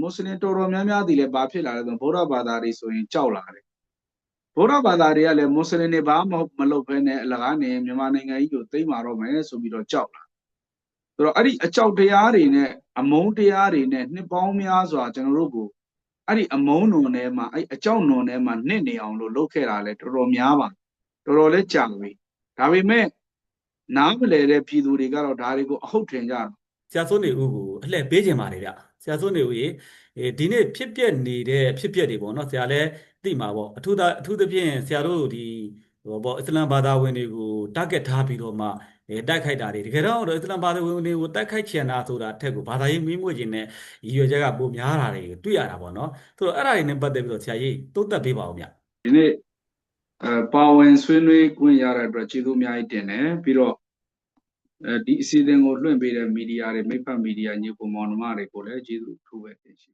မွတ်စလင်တော်တော်များများဒီလည်းဘာဖြစ်လာလဲဆိုတော့ဗုဒ္ဓဘာသာတွေဆိုရင်ကြောက်လာတယ်ဗုဒ္ဓဘာသာတွေကလည်းမွတ်စလင်တွေဘာမှမလုပ်ဘဲနဲ့အလကားနေမြန်မာနိုင်ငံကြီးကိုသိမ်းမာတော့မယ်ဆိုပြီးတော့ကြောက်လာဆိုတော့အဲ့ဒီအကြောက်တရားတွေနဲ့အမုန်းတရားတွေနဲ့နှစ်ပေါင်းများစွာကျွန်တော်တို့ကိုအဲ့ဒီအမုန်းနုံထဲမှာအဲ့အကြောက်နုံထဲမှာနှစ်နေအောင်လို့လုပ်ခဲ့တာလဲတော်တော်များပါတော်တော်လေးကြာပြီဒါပေမဲ့နားမလည်တဲ့ပြည်သူတွေကတော့ဒါတွေကိုအဟုတ်ထင်ကြတယ်ဆရာစိုးနေဦးကိုအလှည့်ပေးခြင်းပါတယ်ဗျ ဆရာစိုးနေဦးရေဒီနေ့ဖြစ်ပျက်နေတဲ့ဖြစ်ပျက်တွေပေါ့နော်ဆရာလည်းသိမှာပေါ့အထူးအထူးသဖြင့်ဆရာတို့ဒီဟောပေါ့အစ္စလမ်ဘာသာဝင်တွေကို target ထားပြီးတော့မှတိုက်ခိုက်တာတွေတကယ်တော့အစ္စလမ်ဘာသာဝင်တွေကိုတိုက်ခိုက်ချင်တာဆိုတာအထက်ကိုဘာသာရေးမီးမွေ့ခြင်းနဲ့ရည်ရွယ်ချက်ကပိုများတာတွေတွေ့ရတာပေါ့နော်ဆိုတော့အဲ့ဒါတွေနဲ့ပတ်သက်ပြီးတော့ဆရာကြီးသုံးသပ်ပေးပါဦးဗျဒီနေ့အဲပါဝင်ဆွေးနွေးခွင့်ရတဲ့အတွက်ကျေးဇူးအများကြီးတင်တယ်ပြီးတော့ အဲဒီအစီအစဉ်ကိုလွှင့်ပေးတဲ့မီဒီယာတွေမိဖက်မီဒီယာညီကိုမောင်နှမတွေကိုလည်းကျေးဇူးအထူးပဲတင်ရှိ